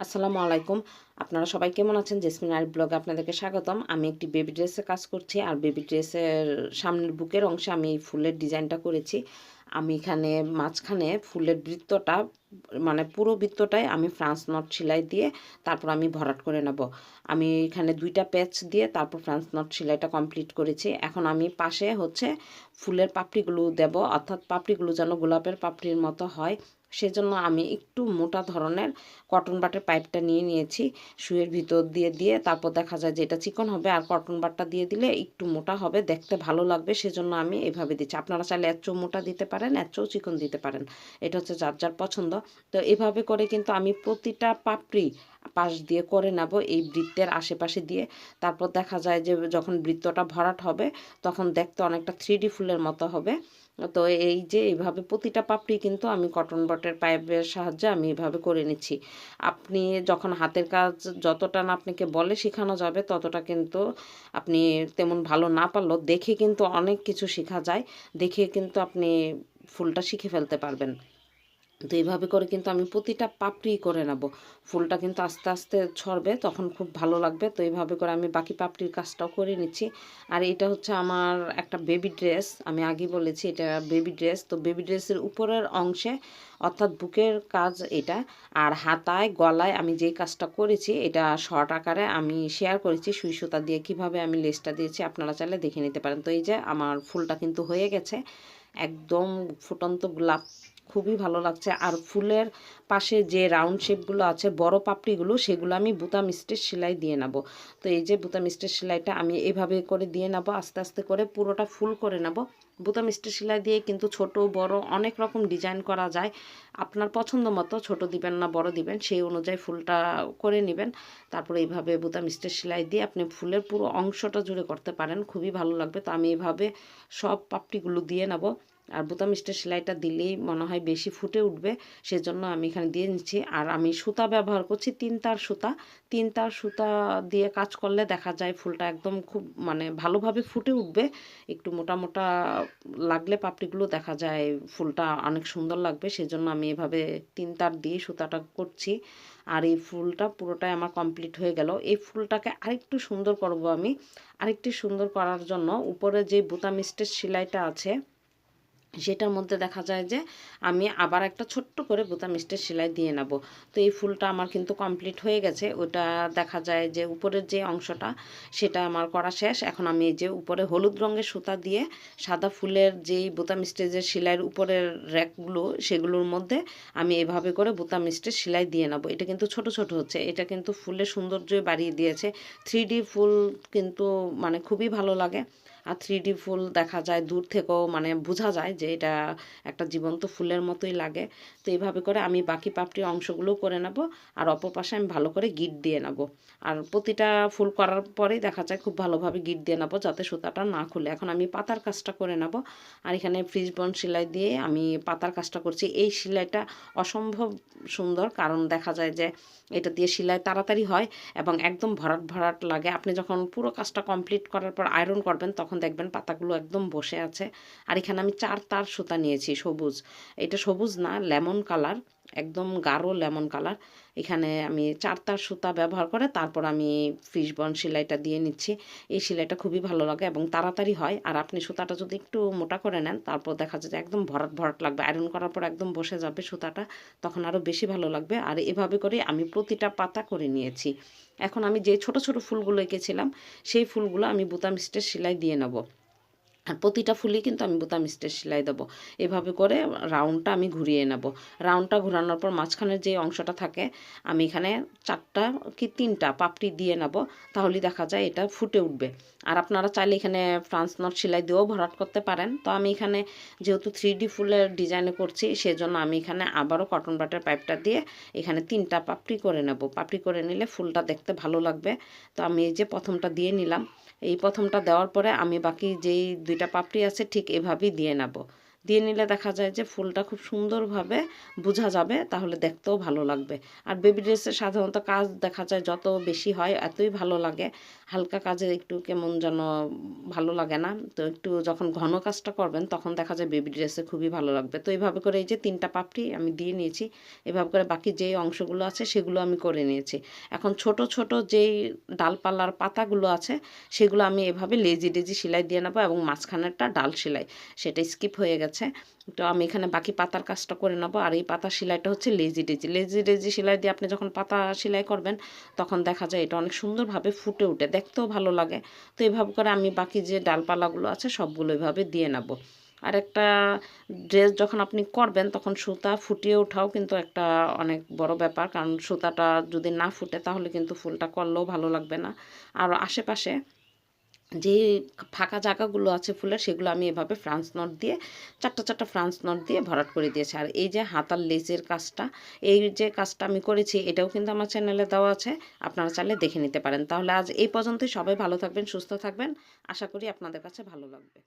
আসসালামু আলাইকুম। আপনারা সবাই কেমন আছেন? জেসমিন আরিফ ব্লগে আপনাদেরকে স্বাগতম। আমি একটি বেবি ড্রেসে কাজ করছি আর বেবি ড্রেসের সামনের বুকের অংশে আমি ফুলের ডিজাইনটা করেছি। আমি এখানে মাঝখানে ফুলের বৃত্তটা মানে পুরো বৃত্তটাই আমি ফ্রান্স নট সেলাই দিয়ে তারপর আমি ভরাট করে নেব। আমি এখানে দুইটা প্যাচ দিয়ে তারপর ফ্রান্স নট সেলাইটা কমপ্লিট করেছি। এখন আমি পাশে হচ্ছে ফুলের পাপড়িগুলো দেব। অর্থাৎ পাপড়িগুলো যেন গোলাপের পাপড়ির মতো হয়। সেজন্য আমি একটু মোটা ধরনের কটন বাটের পাইপটা নিয়ে নিয়েছি। শুয়ের ভিতর দিয়ে দিয়ে তারপর দেখা যায় যে এটা চিকন হবে আর কটন বাটটা দিয়ে দিলে একটু মোটা হবে, দেখতে ভালো লাগবে, সেজন্য আমি এভাবে দিচ্ছি। আপনারা চাইলে এত মোটা দিতে পারেন এত চিকন দিতে পারেন। এটা হচ্ছে যার যার পছন্দ। তো এভাবে করে কিন্তু আমি প্রতিটা পাপড়ি পাশ দিয়ে করে নেব এই বৃত্তের আশেপাশে দিয়ে। তারপর দেখা যায় যে যখন বৃত্তটা ভরাট হবে, তখন দেখতে অনেকটা থ্রি ফুলের মতো হবে। তো এই যে এইভাবে প্রতিটা পাপড়ি কিন্তু আমি কটন বটের পাইপের সাহায্যে আমি এভাবে করে নিচ্ছি। আপনি যখন হাতের কাজ যতটা না আপনাকে বলে শেখানো যাবে, ততটা কিন্তু আপনি তেমন ভালো না পারলেও দেখে কিন্তু অনেক কিছু শেখা যায়। দেখে কিন্তু আপনি ফুলটা শিখে ফেলতে পারবেন। তো এইভাবে করে কিন্তু আমি প্রতিটা পাপড়ি করে নেব। ফুলটা কিন্তু আস্তে আস্তে ছড়বে, তখন খুব ভালো লাগবে। তো এইভাবে করে আমি বাকি পাপড়ির কাজটাও করে নিচ্ছি। আর এটা হচ্ছে আমার একটা বেবি ড্রেস আমি আগে বলেছি এটা বেবি ড্রেস তো বেবি ড্রেসের উপরের অংশে অর্থাৎ বুকের কাজ এটা। আর হাতায়, গলায় আমি যেই কাজটা করেছি, এটা শর্ট আকারে আমি শেয়ার করেছি সুই সুতা দিয়ে। কীভাবে আমি লেসটা দিয়েছি আপনারা চাইলে দেখে নিতে পারেন। তো এই যে আমার ফুলটা কিন্তু হয়ে গেছে। একদম ফুটন্ত গোলাপ খুবই ভালো লাগছে। আর ফুলের পাশে যে রাউন্ড শেপগুলো আছে, বড় পাপড়িগুলো, সেগুলো আমি বুতাম স্টেজ সেলাই দিয়ে নেব। তো এই যে বুতাম স্টেজ সেলাইটা আমি এভাবে করে দিয়ে নেব, আস্তে আস্তে করে পুরোটা ফুল করে নেব। বুতাম স্টেজ সেলাই দিয়ে কিন্তু ছোট, বড় অনেক রকম ডিজাইন করা যায়। আপনার পছন্দ মতো, ছোট দিবেন না, বড় দিবেন, সেই অনুযায়ী ফুলটা করে নেবেন। তারপরে এইভাবে বুতাম স্টেজ সেলাই দিয়ে আপনি ফুলের পুরো অংশটা জুড়ে করতে পারেন, খুবই ভালো লাগবে। তো আমি এইভাবে সব পাপড়িগুলো দিয়ে নেব। আর বোতাম স্টের সেলাইটা দিলেই মনে হয় বেশি ফুটে উঠবে, সেজন্য আমি এখানে দিয়ে নিচ্ছি। আর আমি সুতা ব্যবহার করছি, তিন তার সুতা। তিন তার সুতা দিয়ে কাজ করলে দেখা যায় ফুলটা একদম খুব মানে ভালোভাবে ফুটে উঠবে। একটু মোটা মোটা লাগলে পাপড়িগুলো দেখা যায় ফুলটা অনেক সুন্দর লাগবে, সেজন্য আমি এভাবে তিন তার দিয়ে সুতাটা করছি। আর এই ফুলটা পুরোটাই আমার কমপ্লিট হয়ে গেল। এই ফুলটাকে আরেকটু সুন্দর করব আমি। আরেকটু সুন্দর করার জন্য উপরে যে বোতাম স্টেজ সেলাইটা আছে সেটার মধ্যে দেখা যায় যে আমি আবার একটা ছোট্ট করে বোতাম স্টেজ সেলাই দিয়ে নেব। তো এই ফুলটা আমার কিন্তু কমপ্লিট হয়ে গেছে। ওটা দেখা যায় যে উপরের যে অংশটা, সেটা আমার করা শেষ। এখন আমি এই যে উপরে হলুদ রঙের সুতা দিয়ে সাদা ফুলের যেই বোতাম স্টেজের সেলাইয়ের উপরের র্যাকগুলো, সেগুলোর মধ্যে আমি এভাবে করে বোতাম স্টেজ সেলাই দিয়ে নেব। এটা কিন্তু ছোট ছোট হচ্ছে। এটা কিন্তু ফুলের সৌন্দর্য বাড়িয়ে দিয়েছে। থ্রি ফুল কিন্তু মানে খুবই ভালো লাগে। আর থ্রি ফুল দেখা যায়, দূর থেকেও মানে বোঝা যায় যে এটা একটা জীবন্ত ফুলের মতোই লাগে। তো এইভাবে করে আমি বাকি পাপড়ি অংশগুলো করে নেব আর অপর পাশে আমি ভালো করে গিট দিয়ে নেব। আর প্রতিটা ফুল করার পরেই দেখা যায় খুব ভালোভাবে গিট দিয়ে নেব যাতে সুতাটা না খুলে। এখন আমি পাতার কাজটা করে নেব। আর এখানে ফ্রিজ বন সেলাই দিয়ে আমি পাতার কাজটা করছি। এই সেলাইটা অসম্ভব সুন্দর কারণ দেখা যায় যে এটা দিয়ে সেলাই তাড়াতাড়ি হয় এবং একদম ভরাট ভরাট লাগে। আপনি যখন পুরো কাজটা কমপ্লিট করার পর আয়রন করবেন তখন দেখবেন পাতাগুলো একদম বসে আছে। আর এখানে আমি চার তার সুতা নিয়েছি, সবুজ। এটা সবুজ না, লেমন কালার। একদম গাঢ় লেমন কালার। এখানে আমি চার তার সুতা ব্যবহার করে তারপর আমি ফিশ বন সেলাইটা দিয়ে নিচ্ছি। এই সেলাইটা খুবই ভালো লাগে এবং তাড়াতাড়ি হয়। আর আপনি সুতাটা যদি একটু মোটা করে নেন, তারপর দেখা যায় একদম ভরাট ভরাট লাগবে। আয়রন করার পর একদম বসে যাবে সুতাটা, তখন আরও বেশি ভালো লাগবে। আর এভাবে করে আমি প্রতিটা পাতা করে নিয়েছি। এখন আমি যে ছোট ছোট ফুলগুলো এঁকেছিলাম, সেই ফুলগুলো আমি বোতাম স্টেজ সেলাই দিয়ে নেব। প্রতিটা ফুলই কিন্তু আমি বোতাম স্টেজ সেলাই দেবো। এভাবে করে রাউন্ডটা আমি ঘুরিয়ে নেব। রাউন্ডটা ঘুরানোর পর মাঝখানের যে অংশটা থাকে, আমি এখানে চারটা কি তিনটা পাপড়ি দিয়ে নেব, তাহলেই দেখা যায় এটা ফুটে উঠবে। আর আপনারা চাইলে এখানে ফ্রান্স নট সেলাই দিয়েও ভরাট করতে পারেন। তো আমি এখানে যেহেতু থ্রি ডি ফুলের ডিজাইনে করছি, সেজন্য আমি এখানে আবারও কটন বাটার পাইপটা দিয়ে এখানে তিনটা পাপড়ি করে নেব। পাপড়ি করে নিলে ফুলটা দেখতে ভালো লাগবে। তো আমি এই যে প্রথমটা দিয়ে নিলাম। এই প্রথমটা দেওয়ার পরে আমি বাকি যেই দুইটা পাপড়ি আছে ঠিক এভাবেই দিয়ে নেব। দিয়ে নিলে দেখা যায় যে ফুলটা খুব সুন্দরভাবে বোঝা যাবে, তাহলে দেখতেও ভালো লাগবে। আর বেবি ড্রেসের সাধারণত কাজ দেখা যায় যত বেশি হয় এতই ভালো লাগে। হালকা কাজে একটু কেমন যেন ভালো লাগে না। তো একটু যখন ঘন কাজটা করবেন, তখন দেখা যায় বেবি ড্রেসে খুবই ভালো লাগবে। তো এইভাবে করে এই যে তিনটা পাপড়ি আমি দিয়ে নিয়েছি, এভাবে করে বাকি যেই অংশগুলো আছে সেগুলো আমি করে নিয়েছি। এখন ছোট ছোট যেই ডালপালার পাতাগুলো আছে, সেগুলো আমি এভাবে লেজি ডেজি সেলাই দিয়ে নেব এবং মাঝখানেরটা ডাল সেলাই। সেটা স্কিপ হয়ে গেছে। তো আমি এখানে বাকি পাতার কাজটা করে নেব। আর এই পাতা সেলাইটা হচ্ছে লেজি ডেজি। লেজি ডেজি সেলাই দিয়ে আপনি যখন পাতা সেলাই করবেন, তখন দেখা যায় এটা অনেক সুন্দরভাবে ফুটে উঠে। দেখতেও ভালো লাগে। তো এভাবে করে আমি বাকি যে ডালপালাগুলো আছে, সবগুলো এভাবে দিয়ে নেব। আর একটা ড্রেস যখন আপনি করবেন, তখন সুতা ফুটিয়ে ওঠাও কিন্তু একটা অনেক বড় ব্যাপার। কারণ সুতাটা যদি না ফুটে, তাহলে কিন্তু ফুলটা করলেও ভালো লাগবে না। আর আশেপাশে যে ফাঁকা জায়গাগুলো আছে ফুলের, সেগুলো আমি এভাবে ফ্রান্স নট দিয়ে, চারটা চারটা ফ্রান্স নট দিয়ে ভরাট করে দিয়েছি। আর এই যে হাতার লেজের কাজটা, এই যে কাজটা আমি করেছি, এটাও কিন্তু আমার চ্যানেলে দেওয়া আছে, আপনারা চাইলে দেখে নিতে পারেন। তাহলে আজ এই পর্যন্তই, সবাই ভালো থাকবেন, সুস্থ থাকবেন। আশা করি আপনাদের কাছে ভালো লাগবে।